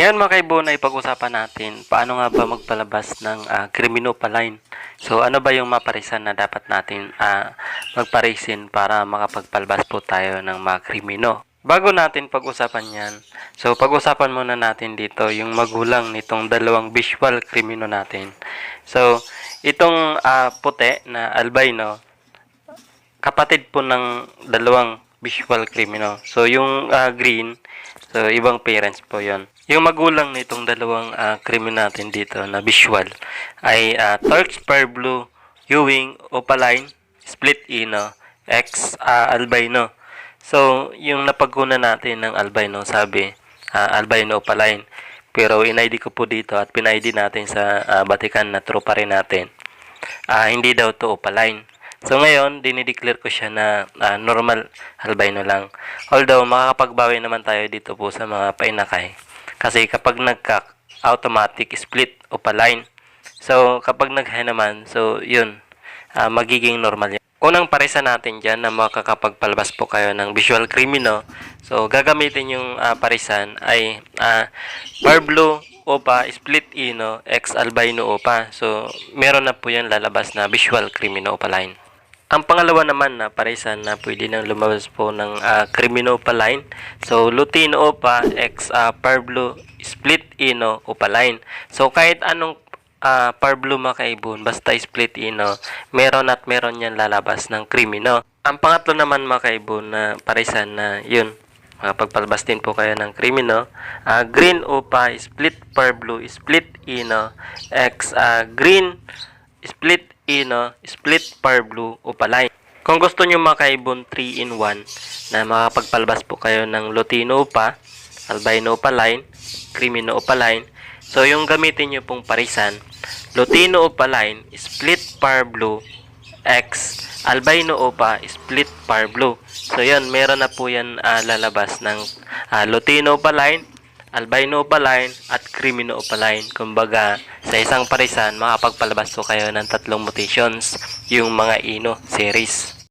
Ngayon mga kaibo na ipag-usapan natin paano nga ba magpalabas ng uh, criminopaline. So ano ba yung maparisan na dapat natin ah, magparisin para makapagpalabas po tayo ng mga krimino. Bago natin pag-usapan yan, so pag-usapan muna natin dito yung magulang nitong dalawang visual krimino natin. So itong ah, puti na albino, kapatid po ng dalawang visual criminal. So, yung ah, green, so, ibang parents po yon. Yung magulang nitong dalawang uh, criminal natin dito na visual ay uh, Turks per Blue, Ewing, Opaline, Split Ino, X ah, Albino. So, yung napagkunan natin ng albino, sabi, ah, albino Opaline. Pero in-ID ko po dito at pin-ID natin sa ah, Vatican na tropa rin natin ah, hindi daw to opaline. So ngayon, dinideclare ko siya na ah, normal albino lang. Although, makakapagbawi naman tayo dito po sa mga painakay. Kasi kapag nagka-automatic split opaline, so kapag nag naman, so yun, ah, magiging normal yan. Unang parisa natin dyan na makakapagpalabas po kayo ng visual crimino. So, gagamitin yung ah, parisan ay uh, Parblo Opa Split Ino X Albino Opa. So, meron na po yan lalabas na visual crimino opaline. Ang pangalawa naman na parisan na pwede nang lumabas po ng uh, crimino opaline. So, Lutino Opa X uh, Parblo Split Ino opaline. So, kahit anong ah Parblo makaibon, basta split ino, meron at meron yan lalabas ng krimino. Ang pangatlo naman makaibon na parisan na yun, pagpalabas din po kayo ng krimino. Ah, green upa, split Parblo, split ino, X ah, green, split ino, split Parblo, upaline. Kung gusto nyo makaibon 3 in 1 na makapagpalabas po kayo ng Lutino upa, albino opaline, crimino opaline, So, yung gamitin nyo pong parisan, Lutino opaline, split par blue, X, albino opa, split par blue. So, yan, meron na po yan ah, lalabas ng uh, Lutino opaline, albino opaline, at crimino opaline. Kumbaga, sa isang parisan, makapagpalabas po kayo ng tatlong mutations, yung mga ino series.